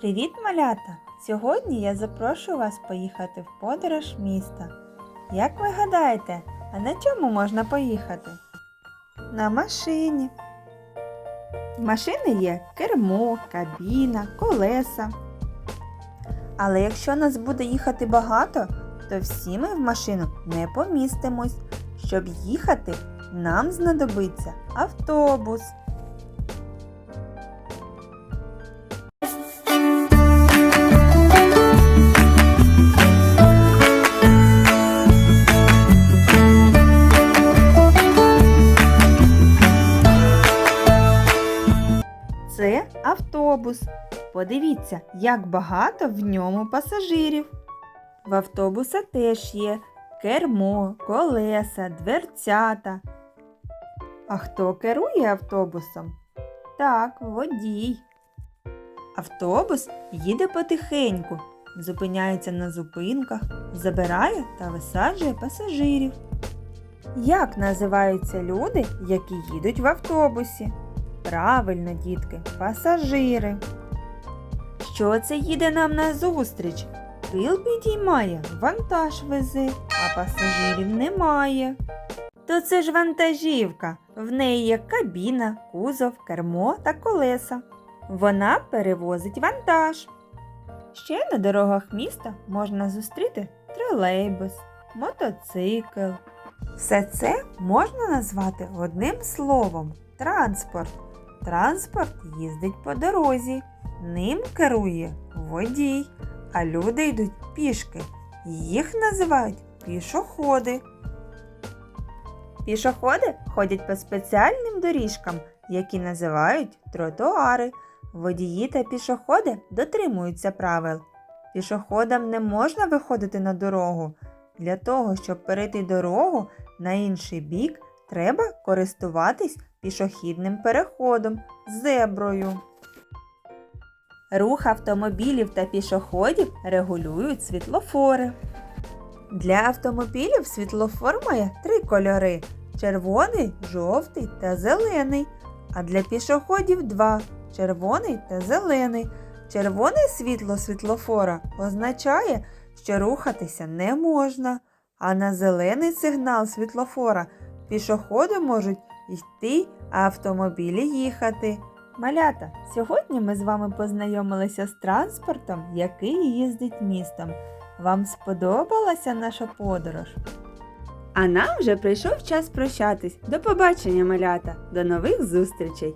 Привіт, малята! Сьогодні я запрошую вас поїхати в подорож міста. Як ви гадаєте, а на чому можна поїхати? На машині. Машини є кермо, кабіна, колеса. Але якщо нас буде їхати багато, то всі ми в машину не помістимось. Щоб їхати, нам знадобиться автобус. Автобус. Подивіться, як багато в ньому пасажирів. В автобуса теж є кермо, колеса, дверцята. А хто керує автобусом? Так, водій. Автобус їде потихеньку, зупиняється на зупинках, забирає та висаджує пасажирів. Як називаються люди, які їдуть в автобусі? Правильно, дітки, пасажири. Що це їде нам назустріч? Пил підіймає, вантаж везе, а пасажирів немає. То це ж вантажівка. В неї є кабіна, кузов, кермо та колеса. Вона перевозить вантаж. Ще на дорогах міста можна зустріти тролейбус, мотоцикл. Все це можна назвати одним словом транспорт. Транспорт їздить по дорозі, ним керує водій, а люди йдуть пішки. Їх називають пішоходи. Пішоходи ходять по спеціальним доріжкам, які називають тротуари. Водії та пішоходи дотримуються правил. Пішоходам не можна виходити на дорогу. Для того, щоб перейти дорогу на інший бік, треба користуватись пішохідним переходом зеброю. Рух автомобілів та пішоходів регулюють світлофори. Для автомобілів світлофор має три кольори червоний, жовтий та зелений. А для пішоходів два червоний та зелений. Червоне світло світлофора означає, що рухатися не можна, а на зелений сигнал світлофора пішоходи можуть йти, а автомобілі їхати. Малята, сьогодні ми з вами познайомилися з транспортом, який їздить містом. Вам сподобалася наша подорож? А нам вже прийшов час прощатись. До побачення, малята! До нових зустрічей!